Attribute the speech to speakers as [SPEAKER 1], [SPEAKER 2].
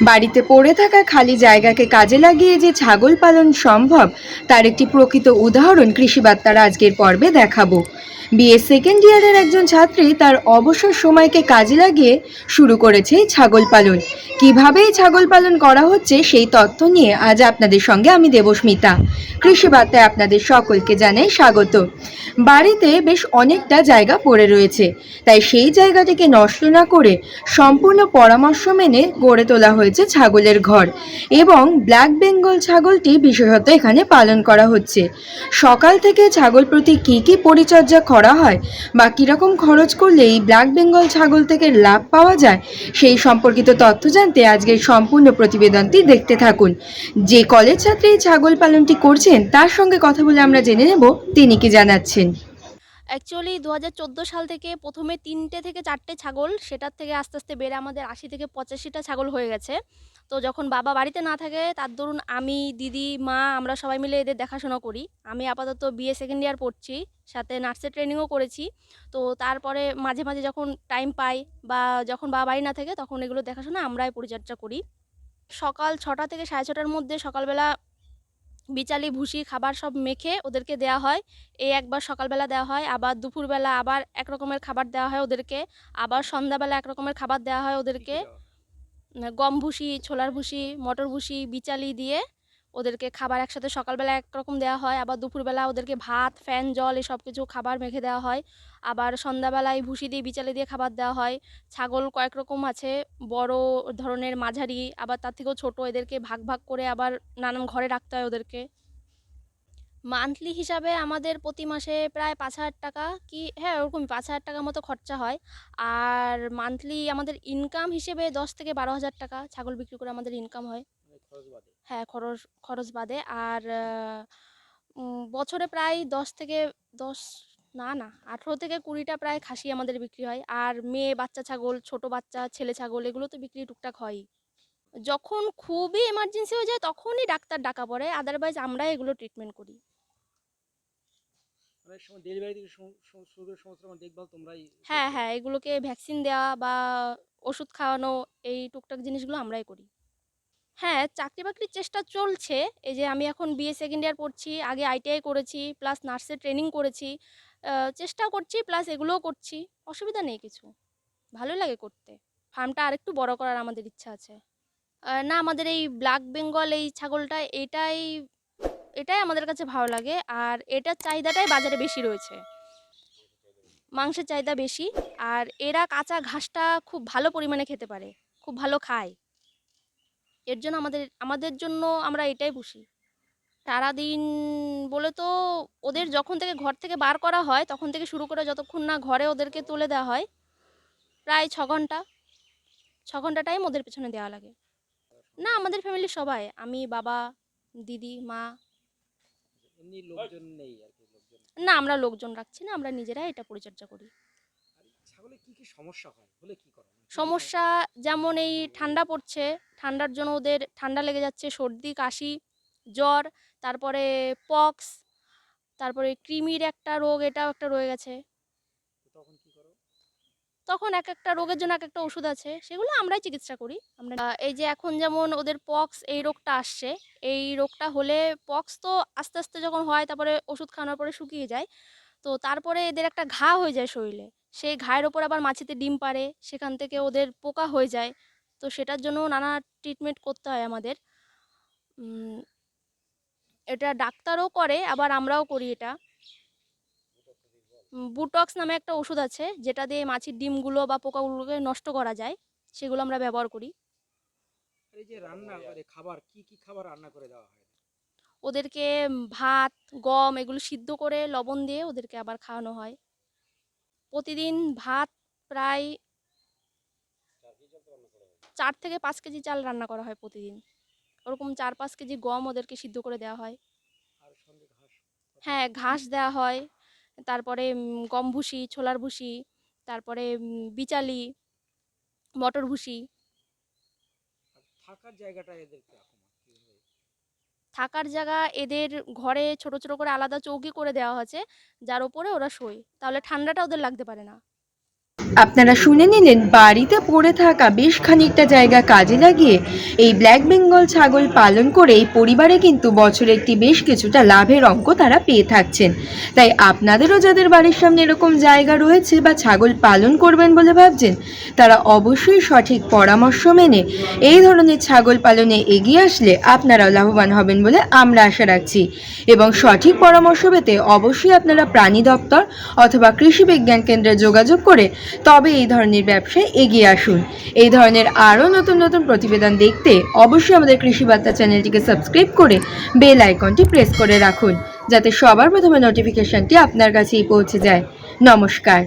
[SPEAKER 1] বাড়িতে পড়ে থাকা খালি জায়গাকে কাজে লাগিয়ে যে ছাগল পালন সম্ভব, তার একটি প্রকৃত উদাহরণ কৃষিবার্তার আজকের পর্বে দেখাবো। বিএ সেকেন্ড ইয়ারের একজন ছাত্রী তার অবসর সময়কে কাজে লাগিয়ে শুরু করেছে ছাগল পালন। কীভাবে ছাগল পালন করা হচ্ছে সেই তথ্য নিয়ে আজ আপনাদের সঙ্গে আমি দেবস্মিতা। কৃষি বার্তায় আপনাদের সকলকে জানাই স্বাগত। বাড়িতে বেশ অনেকটা জায়গা পড়ে রয়েছে, তাই সেই জায়গাটিকে নষ্ট না করে সম্পূর্ণ পরামর্শ মেনে গড়ে তোলা হয়েছে ছাগলের ঘর এবং ব্ল্যাক বেঙ্গল ছাগলটি বিশেষত এখানে পালন করা হচ্ছে। সকাল থেকে ছাগল প্রতি কী কী পরিচর্যা করা হয়। বা কীরকম খরচ করলে এই ব্ল্যাক বেঙ্গল ছাগল থেকে লাভ পাওয়া যায়। সেই সম্পর্কিত তথ্য জানতে আজকের সম্পূর্ণ প্রতিবেদনটি দেখতে থাকুন। যে কলেজ ছাত্রী এই ছাগল পালনটি করছেন, তার সঙ্গে কথা বলে আমরা জেনে নেব তিনি কি জানাচ্ছেন।
[SPEAKER 2] অ্যাকচুয়ালি দু হাজার চোদ্দ সাল থেকে প্রথমে তিনটে থেকে চারটে ছাগল, সেটার থেকে আস্তে আস্তে বেড়ে আমাদের আশি থেকে পঁচাশিটা ছাগল হয়ে গেছে। তো যখন বাবা বাড়িতে না থাকে, তার দরুন আমি, দিদি, মা, আমরা সবাই মিলে এদের দেখাশোনা করি। আমি আপাতত বিএ সেকেন্ড ইয়ার পড়ছি, সাথে নার্সের ট্রেনিংও করেছি। তো তারপরে মাঝে মাঝে যখন টাইম পাই বা যখন বাবা বাড়ি না থাকে, তখন এগুলো দেখাশোনা আমরাই পরিচর্যা করি। সকাল ছটা থেকে সাড়ে ছটার মধ্যে সকালবেলা বিচালি, ভুসি, খাবার সব মেখে ওদেরকে দেওয়া হয়। এই একবার সকালবেলা দেওয়া হয়, আবার দুপুরবেলা আবার এক রকমের খাবার দেওয়া হয় ওদেরকে, আবার সন্ধ্যাবেলা এক রকমের খাবার দেওয়া হয় ওদেরকে। গম ভুসি, ছোলার ভুসি, মটর ভুসি, বিচালি দিয়ে ওদেরকে খাবার একসাথে সকালবেলা একরকম দেওয়া হয়। আবার দুপুরবেলা ওদেরকে ভাত, ফ্যান, জল এসব কিছু খাবার মেখে দেওয়া হয়। আবার সন্ধ্যাবেলায় ভুসি দিয়ে, বিচালি দিয়ে খাবার দেওয়া হয়। ছাগল কয়েক রকম আছে, বড় ধরনের মাঝারি, আবার তার থেকেও ছোট, এদেরকে ভাগ ভাগ করে আবার নানান ঘরে রাখতে হয় ওদেরকে। মান্থলি হিসাবে আমাদের প্রতি মাসে প্রায় পাঁচ হাজার টাকা কি হ্যাঁ ওরকম পাঁচ হাজার টাকার মতো খরচা হয়। আর মান্থলি আমাদের ইনকাম হিসেবে দশ থেকে বারো হাজার টাকা ছাগল বিক্রি করে আমাদের ইনকাম হয়। হ্যাঁ খরচ খরচ বাদে। আর বছরে প্রায় দশ থেকে দশ না না আঠেরো থেকে কুড়িটা প্রায় খাসি আমাদের বিক্রি হয়। আর মেয়ে বাচ্চা ছাগল ছোট বাচ্চা ছেলে ছাগল এগুলো তো বিক্রি টুকটাক হয় যখন খুবই এমার্জেন্সি হয়ে যায় তখনই ডাক্তার ডাকা পড়ে। আদারওয়াইজ আমরা এগুলো ট্রিটমেন্ট করি। হ্যাঁ হ্যাঁ এগুলোকে ভ্যাকসিন দেওয়া বা ওষুধ খাওয়ানো এই টুকটাক জিনিসগুলো আমরাই করি। হ্যাঁ চাকরি বাকরির চেষ্টা চলছে। এই যে আমি এখন বিএ সেকেন্ড ইয়ার পড়ছি আগে আইটিআই করেছি প্লাস নার্সের ট্রেনিং করেছি চেষ্টা করছি প্লাস এগুলোও করছি। অসুবিধা নেই কিছু। ভালোই লাগে করতে। ফার্মটা আরেকটু বড় করার আমাদের ইচ্ছা আছে। না, আমাদের এই ব্ল্যাক বেঙ্গল এই ছাগলটা এটাই এটাই আমাদের কাছে ভালো লাগে। আর এটার চাহিদাটাই বাজারে বেশি রয়েছে। মাংসের চাহিদা বেশি। আর এরা কাঁচা ঘাসটা খুব ভালো পরিমাণে খেতে পারে। খুব ভালো খায়। এর জন্য আমাদের আমাদের জন্য আমরা এটাই পুষি। সারাদিন বলে তো ওদের যখন থেকে ঘর থেকে বার করা হয়, তখন থেকে শুরু করে যতক্ষণ না ঘরে ওদেরকে তুলে দেওয়া হয়, প্রায় ছ ঘণ্টা ছ ঘণ্টা টাইম ওদের পেছনে দেওয়া লাগে। না আমাদের ফ্যামিলির সবাই। আমি বাবা দিদি মা।
[SPEAKER 3] এমনি লোকজন নেই আর কি লোকজন।
[SPEAKER 2] না আমরা লোকজন রাখছি না আমরা নিজেরাই এটা পরিচর্যা করি।
[SPEAKER 3] ছাগলে কি কি সমস্যা হয়? হলে কি করো? মানে
[SPEAKER 2] সমস্যা যেমন এই ঠান্ডা পড়ছে ঠান্ডার জন্য ওদের ঠান্ডা লেগে যাচ্ছে সর্দি কাশি জ্বর তারপরে পক্স তারপরে কৃমির একটা রোগ এটাও একটা রয়ে গেছে
[SPEAKER 3] সমস্যা? তখন কি করো
[SPEAKER 2] তখন এক একটা রোগের জন্য এক একটা ওষুধ আছে, সেগুলো আমরাই চিকিৎসা করি। আমরা এই যে এখন যেমন ওদের পক্স এই রোগটা আসছে, এই রোগটা হলে পক্স তো আস্তে আস্তে যখন হয় তারপরে ওষুধ খাওয়ানোর পরে শুকিয়ে যায়। তো তারপরে এদের একটা ঘা হয়ে যায় শরীরে, সেই ঘায়ের ওপর আবার মাছিতে ডিম পারে সেখান থেকে ওদের পোকা হয়ে যায়। তো সেটার জন্য নানা ট্রিটমেন্ট করতে হয় আমাদের। এটা ডাক্তারও করে, আবার আমরাও করি এটা। বুটক্স নামে একটা ওষুধ আছে যেটা দিয়ে মাছির ডিমগুলো বা পোকাগুলোকে নষ্ট করা যায় সেগুলো আমরা ব্যবহার করি।
[SPEAKER 3] এই যে রান্না করে খাবার কি কি খাবার রান্না করে দেওয়া হয়?
[SPEAKER 2] ওদেরকে ভাত গম এগুলো সিদ্ধ করে লবণ দিয়ে ওদেরকে আবার খাওয়ানো হয়। প্রতিদিন ভাত প্রায় চার থেকে পাঁচ কেজি চাল রান্না করা হয় প্রতিদিন। ওরকম চার পাঁচ কেজি গম ওদেরকে সিদ্ধ করে দেওয়া হয়। হ্যাঁ ঘাস দেওয়া হয়। তারপরে গম ভুসি ছোলার ভুসি তারপরে বিচালি মটর ভুসি
[SPEAKER 3] থাকার জায়গাটা এদের
[SPEAKER 2] থাকার জায়গা এদের ঘরে ছোট ছোট করে আলাদা চৌকি করে দেওয়া হয়েছে যার ওপরে ওরা শোয়। তাহলে ঠান্ডাটা ওদের লাগতে পারে না।
[SPEAKER 1] আপনারা শুনে নিলেন, বাড়িতে পড়ে থাকা বেশ খানিকটা জায়গা কাজে লাগিয়ে এই ব্ল্যাক বেঙ্গল ছাগল পালন করে এই পরিবারে কিন্তু বছরে একটি বেশ কিছুটা লাভের অঙ্ক তারা পেয়ে থাকছেন। তাই আপনাদেরও যাদের বাড়ির সামনে এরকম জায়গা রয়েছে বা ছাগল পালন করবেন বলে ভাবছেন, তারা অবশ্যই সঠিক পরামর্শ মেনে এই ধরনের ছাগল পালনে এগিয়ে আসলে আপনারাও লাভবান হবেন বলে আমরা আশা রাখছি। এবং সঠিক পরামর্শ পেতে অবশ্যই আপনারা প্রাণী দপ্তর অথবা কৃষি বিজ্ঞান কেন্দ্রে যোগাযোগ করে তবে এই ধরনের ব্যবসায় এগিয়ে আসুন। এই ধরনের আরও নতুন নতুন প্রতিবেদন দেখতে অবশ্যই আমাদের কৃষি বার্তা চ্যানেলটিকে সাবস্ক্রাইব করে বেল আইকনটি প্রেস করে রাখুন, যাতে সবার প্রথমে নোটিফিকেশনটি আপনার কাছেই পৌঁছে যায়। নমস্কার।